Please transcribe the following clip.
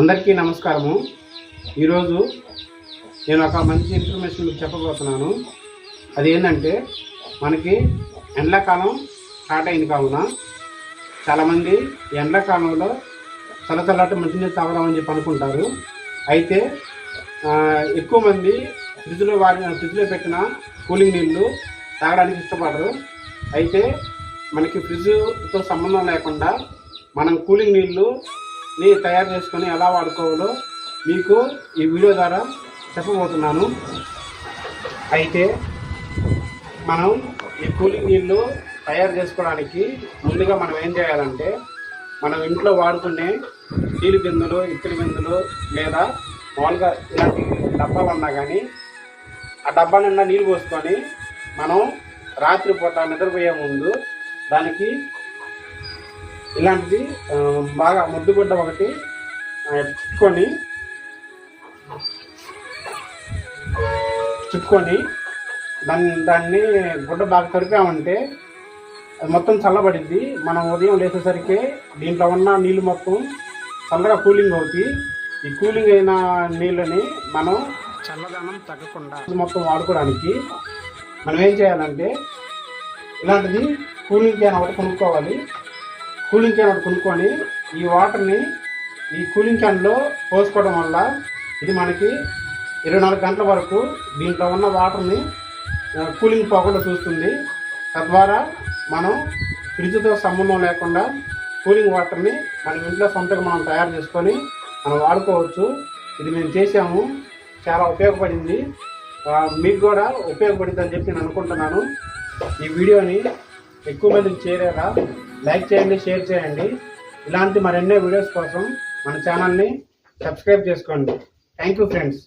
అందరికీ నమస్కారము. ఈరోజు నేను ఒక మంచి ఇన్ఫర్మేషన్ మీకు చెప్పబోతున్నాను. అది ఏంటంటే మనకి ఎండాకాలం స్టార్ట్ అయింది కావున చాలామంది ఎండాకాలంలో చల్లచల్లటి మంచినీళ్ళు తాగడం చెప్పి అనుకుంటారు. అయితే ఎక్కువ మంది ఫ్రిడ్జ్లో వాడిన ఫ్రిడ్జ్లో పెట్టిన కూలింగ్ నీళ్ళు తాగడానికి ఇష్టపడరు. అయితే మనకి ఫ్రిడ్జ్తో సంబంధం లేకుండా మనం కూలింగ్ నీళ్ళు ని తయారు చేసుకొని ఎలా వాడుకోవాలో మీకు ఈ వీడియో ద్వారా చెప్పబోతున్నాను. అయితే మనం ఈ కూలింగ్ నీళ్ళు తయారు చేసుకోవడానికి ముందుగా మనం ఏం చేయాలంటే మనం ఇంట్లో వాడుకునే స్టీల్ బిందులు ఇత్తడి బిందులు లేదా మామూలుగా ఇలాంటి డబ్బాలు ఉన్నా కానీ ఆ డబ్బా నిండా నీళ్ళు పోసుకొని మనం రాత్రిపూట నిద్రపోయే ముందు దానికి ఇలాంటిది బాగా ముద్దుగుడ్డ ఒకటి ఆ, చుట్టుకొని చుట్టుకొని దాన్ని దాన్ని గుడ్డ బాగా తరిపామంటే అది మొత్తం చల్లబడింది మనం ఉదయం లేచేసరికి దీంట్లో ఉన్న నీళ్ళు మొత్తం చల్లగా కూలింగ్ అవుతాయి ఈ కూలింగ్ అయిన నీళ్ళని మనం చల్లదనం తగ్గకుండా మొత్తం వాడుకోవడానికి మనం ఏం చేయాలంటే ఇలాంటిది కూలింగ్ క్యాన్ ఒకటి కొనుక్కోవాలి. కూలింగ్ క్యాన్ ఒకటి కొనుక్కొని ఈ వాటర్ని ఈ కూలింగ్ క్యాన్లో పోసుకోవడం వల్ల ఇది మనకి ఇరవై నాలుగు గంటల వరకు దీంట్లో ఉన్న వాటర్ని కూలింగ్ పోకుండా చూస్తుంది. తద్వారా మనం ఫ్రిడ్జ్తో సంబంధం లేకుండా కూలింగ్ వాటర్ని మన ఇంట్లో సొంతంగా మనం తయారు చేసుకొని మనం వాడుకోవచ్చు. ఇది మేము చేసాము చాలా ఉపయోగపడింది. మీకు కూడా ఉపయోగపడుతుందని చెప్పి నేను అనుకుంటున్నాను. ఈ వీడియోని ఎక్కువ మందికి చేరేలా లైక్ చేయండి షేర్ చేయండి. ఇలాంటి మరెన్నో వీడియోస్ కోసం మన ఛానల్ని సబ్స్క్రైబ్ చేసుకోండి. Thank you friends